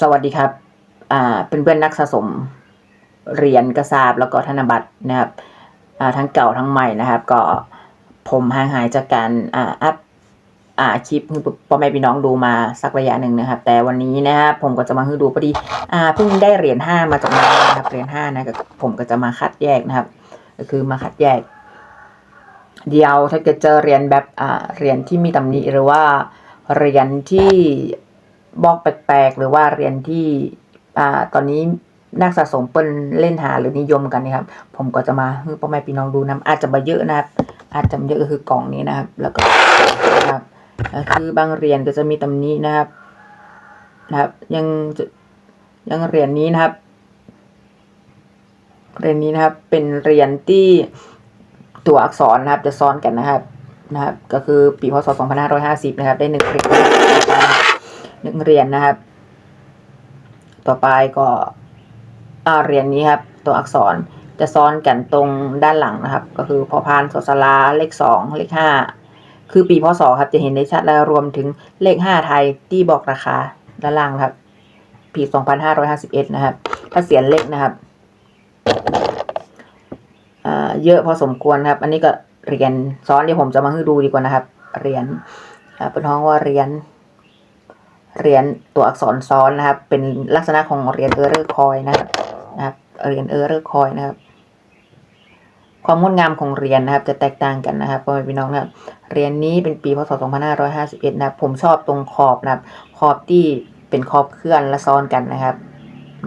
สวัสดีครับ อ่า เป็นเพื่อนนักสะสมเหรียญกระสาบแล้วก็ธนบัตรนะครับ อ่า ทั้งเก่าทั้งใหม่นะครับ ก็ผมห่างหายจากการ อ่า อัพ อ่า คลิปพ่อแม่พี่น้องดูมาสักระยะหนึ่งนะครับ แต่วันนี้นะครับผมก็จะมาให้ดูพอดี อ่า เพิ่งได้เหรียญห้ามาจากน้องนะครับ เหรียญห้านะก็ผมก็จะมาคัดแยกนะครับ ก็คือมาคัดแยก เดียวถ้าเกิดเจอเหรียญแบบ อ่า เหรียญที่มีตำหนิหรือว่า เหรียญที่ บล็อกแปลกๆ หรือว่าเหรียญที่อ่าตอนนี้นักสะสมเปิ้นเล่นหาหรือนิยมกันนะครับ ผมก็จะมาให้พ่อแม่พี่น้องดูนะอาจจะมาเยอะนะครับ อาจจะเยอะก็คือกล่องนี้นะครับ แล้วก็นะครับก็คือบางเหรียญก็จะมีตำหนินะครับ นะครับ ยังยังเหรียญนี้นะครับเหรียญนี้นะครับ เป็นเหรียญที่ตัวอักษรนะครับ จะซ้อนกันนะครับ นะครับ ก็คือปีพศ 2550 นะครับ ได้หนึ่งเหรียญ นึ่งเรียญนะครับ ต่อไปก็เรียญนี้ครับ ตัวอักษรจะซ้อนกันตรงด้านหลังนะครับ ก็คือพอพานสสลาเลขสองเลขห้าคือปีพศครับจะเห็นได้ชัดแล้วรวมถึงเลขห้าไทยที่บอกราคาด้านล่างครับปี2551นะครับถ้าเสียนเล็กนะครับเยอะพอสมควรครับ อันนี้ก็เรียญซ้อนเดี๋ยวผมจะมาให้ดูดีกว่านะครับ เรียญอ่าเป็นห้องว่าเรียญ เหรียญตัวอักษรซ้อนนะครับ เป็นลักษณะของเหรียญเออร์เรอร์คอยนะครับนะครับเหรียญเออร์เรอร์คอยนะครับ ความงดงามของเหรียญนะครับ จะแตกต่างกันนะครับพ่อแม่พี่น้องนะครับเหรียญนี้เป็นปีพศ 2551 นะครับ ผมชอบตรงขอบนะครับ ขอบที่เป็นขอบเคลื่อนและซ้อนกันนะครับ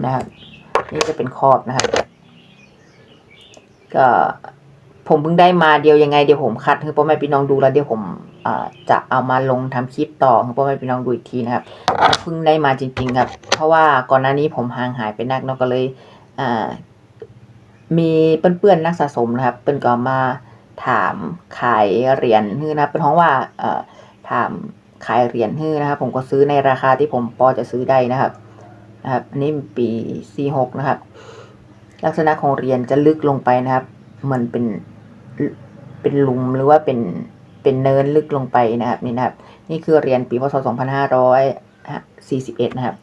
นะครับ นี่จะเป็นขอบนะครับ ก็ผมเพิ่งได้มาเดียวยังไงเดี๋ยวผมคัดให้พ่อแม่พี่น้องดูแล้วเดี๋ยวผม จะเอามาลงทำคลิปต่อให้พ่อแม่พี่น้องดูอีกทีนะครับเพิ่งได้มาจริง ๆ ครับ เพราะว่าก่อนหน้านี้ผมห่างหายไปนักเนาะก็เลยมีเพื่อนๆนักสะสมนะครับเป็นก็มาถามขายเหรียญฮือนะครับเป็นเพราะว่าถามขายเหรียญฮือนะครับผมก็ซื้อในราคาที่ผมพอจะซื้อได้นะครับนะครับอันนี้ปีสี่หกนะครับ ลักษณะของเหรียญจะลึกลงไปนะครับ เหมือนเป็นเป็นลุมหรือว่าเป็น เป็นเนินลึกลงไปนะครับนี่นะครับ นี่คือเหรียญปีพศ 2541 นะครับ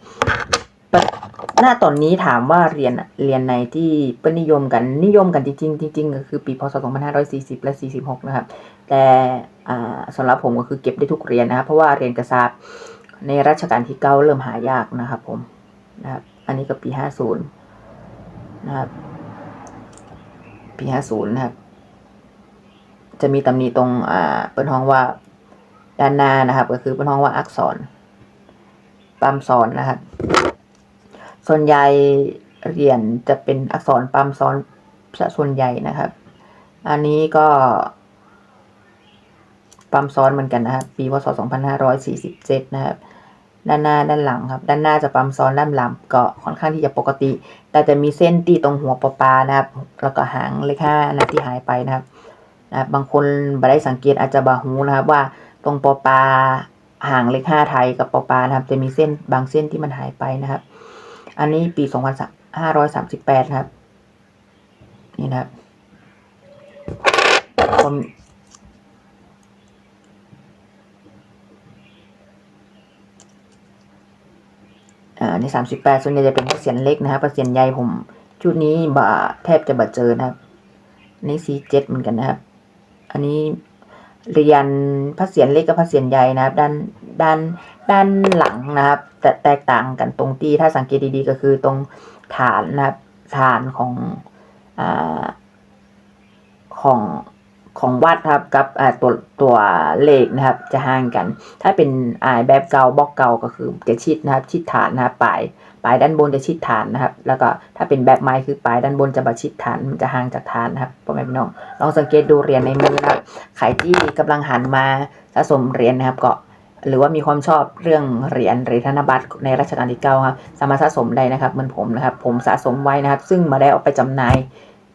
หน้าตอนนี้ถามว่าเรียนเรียนในที่เปิ้นนิยมกันนิยมกันจริงๆจริงๆก็คือปีพศ 2540 และ 46 นะครับ แต่อ่าสำหรับผมก็คือเก็บได้ทุกเรียนนะครับเพราะว่าเรียนกระซาบในรัชกาลที่9เริ่มหายากนะครับผมนะครับ อันนี้ก็ปี 50 นะครับ ปี 50 นะครับ จะมีตำหนิตรงอ่าเปิ้นห้องว่าด้านหน้านะครับ ก็คือเปิ้นห้องว่าอักษรปั๊มซ้อนนะครับ ส่วนใหญ่เหรียญจะเป็นอักษรปั๊มซ้อนซะส่วนใหญ่นะครับ อันนี้ก็ปั๊มซ้อนเหมือนกันนะครับปีพศ 2547 นะครับ ด้านหน้าด้านหลังครับ ด้านหน้าจะปั๊มซ้อนด้านหลังก็ค่อนข้างที่จะปกติ แต่จะมีเส้นตีตรงหัวปอปลานะครับ แล้วก็หางเลขห้านะที่หายไปนะครับ นะครับบางคนบ่ได้สังเกตอาจจะบ่ฮู้นะครับว่าตรงปอปลาห่างเลขห้าไทยกับปอปลานะครับจะมีเส้นบางเส้นที่มันหายไปนะครับ อันนี้ปี2538นะครับ นี่นะครับผมอ่านี่38ส่วนใหญ่จะเป็นเสียนเล็กนะครับเสียนใหญ่ผม ชุดนี้บ่แทบจะบ่เจอนะครับนี่47เหมือนกันนะครับ อันนี้เรียนพระเสียนเล็กกับพระเสียนใหญ่นะครับ ด้านด้านด้านหลังนะครับ แต่แตกต่างกันตรงที่ถ้าสังเกตดีๆก็คือตรงฐานนะครับฐานของอ่าของของวัดครับกับตัวตัวเลขนะครับ จะห่างกัน ถ้าเป็นอ่าแบบเก่าบล็อกเก่าก็คือจะชิดนะครับ ชิดฐานนะครับปลาย ปลายด้านบนจะชิดฐานนะครับ แล้วก็ถ้าเป็นแบบไม้คือปลายด้านบนจะบชิดฐานมันจะห่างจากฐานนะครับพ่อแม่พี่น้องลองสังเกตดูเหรียญในมือนะครับใครที่กำลังหันมาสะสมเหรียญนะครับก็หรือว่ามีความชอบเรื่องเหรียญหรือธนบัตรในรัชกาลที่เก้าครับสามารถสะสมได้นะครับเหมือนผมนะครับ ผมสะสมไว้นะครับ ซึ่งมาได้เอาไปจำหน่าย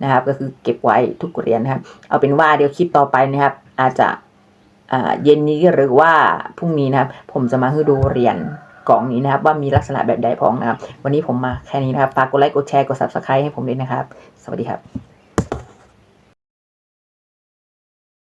นะครับ ก็คือเก็บไว้ทุกเหรียญนะครับ เอาเป็นว่าเดี๋ยวคลิปต่อไปนะครับ อาจจะเย็นนี้หรือว่าพรุ่งนี้นะครับ ผมจะมาให้ดูเหรียญ กล่องนี้นะครับว่ามีลักษณะแบบใดพองนะครับ วันนี้ผมมาแค่นี้นะครับฝากกดไลค์กดแชร์กด subscribe ให้ผมด้วยนะครับ สวัสดีครับ